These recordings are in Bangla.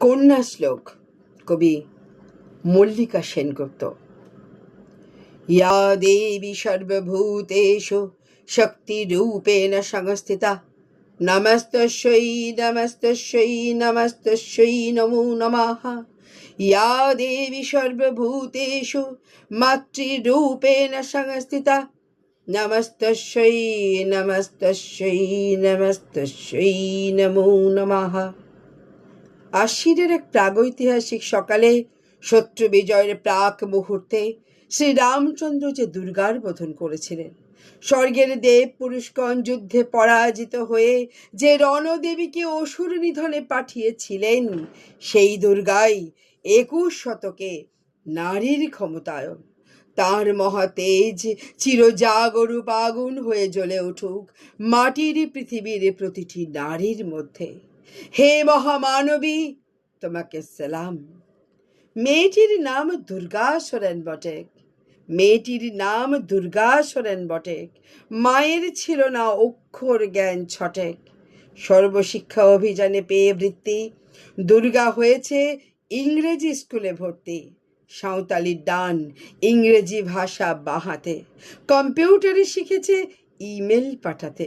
কন্যা শ্লোক, কবি মল্লিকা সেনগুপ্ত। ইয়া দেবী সর্বভূতেষু শক্তিরূপেণ সংস্থিতা, নমস্তস্যৈ নমস্তস্যৈ নমস্তস্যৈ নমো নমঃ। ইয়া দেবী সর্বভূতেষু মাতৃরূপেণ সংস্থিতা, নমস্তস্যৈ নমস্তস্যৈ নমস্তস্যৈ নমো নমঃ। আশিরের এক প্রাগৈতিহাসিক সকালে শত্রু বিজয়ের প্রাক মুহূর্তে শ্রীরামচন্দ্র যে দুর্গার বোধন করেছিলেন। স্বর্গের দেব পুরুষগণ যুদ্ধে পরাজিত হয়ে যে রণদেবীকে অসুর নিধনে পাঠিয়েছিলেন, সেই দুর্গাই একুশ শতকে নারীর ক্ষমতায়ন। তার মহাতেজ চিরজাগরূপ আগুন হয়ে জ্বলে উঠুক মাটির পৃথিবীর প্রতিটি নারীর মধ্যে। হে মহামানবী, তোমাকে সালাম। মেয়েটির নাম দুর্গা সোরেন বটেক মেয়েটির নাম দুর্গা সোরেন বটেক মায়ের ছিল না অক্ষর জ্ঞান ছটেক। সর্বশিক্ষা অভিযানে পেয়ে বৃত্তি। দুর্গা হয়েছে ইংরেজি স্কুলে ভর্তি। সাঁওতালি ডান ইংরেজি ভাষা বাহাতে। কম্পিউটারে শিখেছে ইমেল পাঠাতে।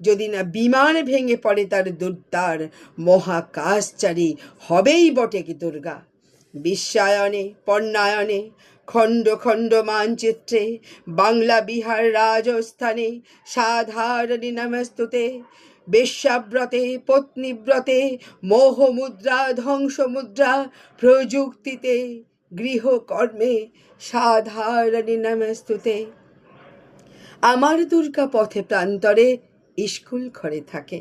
যদি না বিমান ভেঙে পড়ে তার দুর্দার মহাকাশচারী হবেই বটে কি দুর্গা। বিশ্বায়নে, পণ্যায়নে, খণ্ড খণ্ড মানচিত্রে, বাংলা বিহার রাজস্থানে, সাধারণী নমস্তুতে, বেশ্যাব্রতে, পত্নীব্রতে, মোহমুদ্রা, ধ্বংসমুদ্রা প্রযুক্তিতে, গৃহকর্মে, সাধারণী নমস্তুতে। আমার দুর্গা পথে প্রান্তরে স্কুল ঘরে থাকে।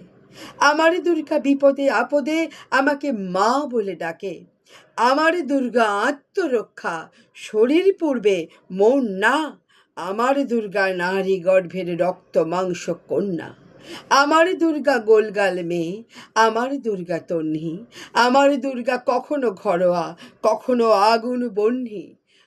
আমার দুর্গা বিপদে আপদে আমাকে মা বলে ডাকে। আমার দুর্গা আত্মরক্ষা, শরীর পূর্বে মন না। আমার দুর্গা নারী গর্ভের রক্ত মাংস কন্যা। আমার দুর্গা গোলগাল মেয়ে, আমার দুর্গা তন্নি আমার দুর্গা কখনো ঘরোয়া, কখনো আগুন বন্যি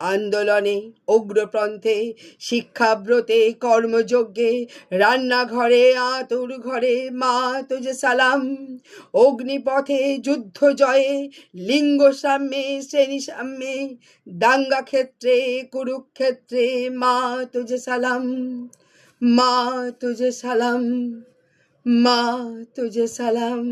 আন্দোলনে অগ্রপ্রন্থে শিক্ষাব্রতে, কর্মযজ্ঞে, রান্নাঘরে, আতুর ঘরে, মা তুজে সালাম, অগ্নিপথে, যুদ্ধ জয়ে, লিঙ্গ সাম্যে, শ্রেণি সাম্যে, দাঙ্গা ক্ষেত্রে, কুরুক্ষেত্রে, মা তুজে সালাম, মা তুজে সালাম, মা তুজে সালাম।